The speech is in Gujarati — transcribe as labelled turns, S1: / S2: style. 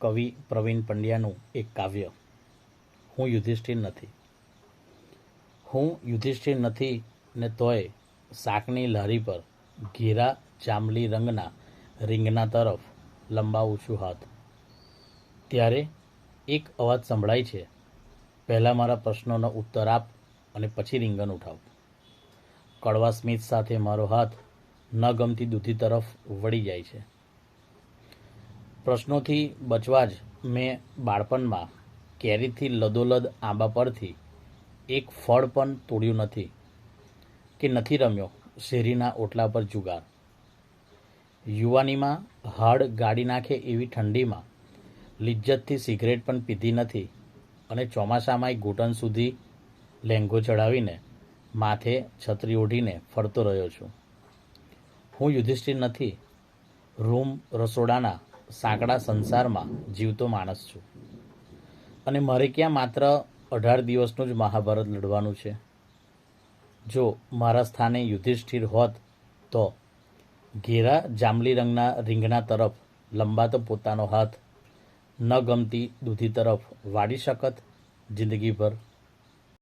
S1: કવિ પ્રવીણ પંડ્યાનું એક કાવ્ય, હું યુધિષ્ઠિર નથી. હું યુધિષ્ઠિર નથી ને તોય શાકની લારી પર ઘેરા જાંબલી રંગના રીંગણા તરફ લંબાવું છું હાથ. ત્યારે એક અવાજ સંભળાય છે, પહેલાં મારા પ્રશ્નોનો ઉત્તર આપ અને પછી રીંગણ ઉઠાવ. કડવા સ્મિત સાથે મારો હાથ ન ગમતી દૂધી તરફ વળી જાય છે. પ્રશ્નોથી બચવા જ મેં બાળપણમાં કેરીથી લદોલદ આંબા પરથી એક ફળ પણ તોડ્યું નથી કે નથી રમ્યો શેરીના ઓટલા પર જુગાર. યુવાનીમાં હાડ ગાડી નાખે એવી ઠંડીમાં લિજ્જતથી સિગરેટ પણ પીધી નથી અને ચોમાસામાં ઘૂંટણ સુધી લેંઘો ચડાવીને માથે છત્રી ઓઢીને ફરતો રહ્યો છું. હું યુધિષ્ઠિર નથી, રૂમ રસોડાના સાંકડા સંસારમાં જીવતો માણસ છું. અને મારે ક્યાં માત્ર અઢાર દિવસનું જ મહાભારત લડવાનું છે? જો મારા સ્થાને યુધિષ્ઠિર હોત તો ઘેરા જાંબલી રંગના રીંગણા તરફ લંબાતો પોતાનો હાથ, ન ગમતી દૂધી તરફ વાળી શકત જિંદગીભર.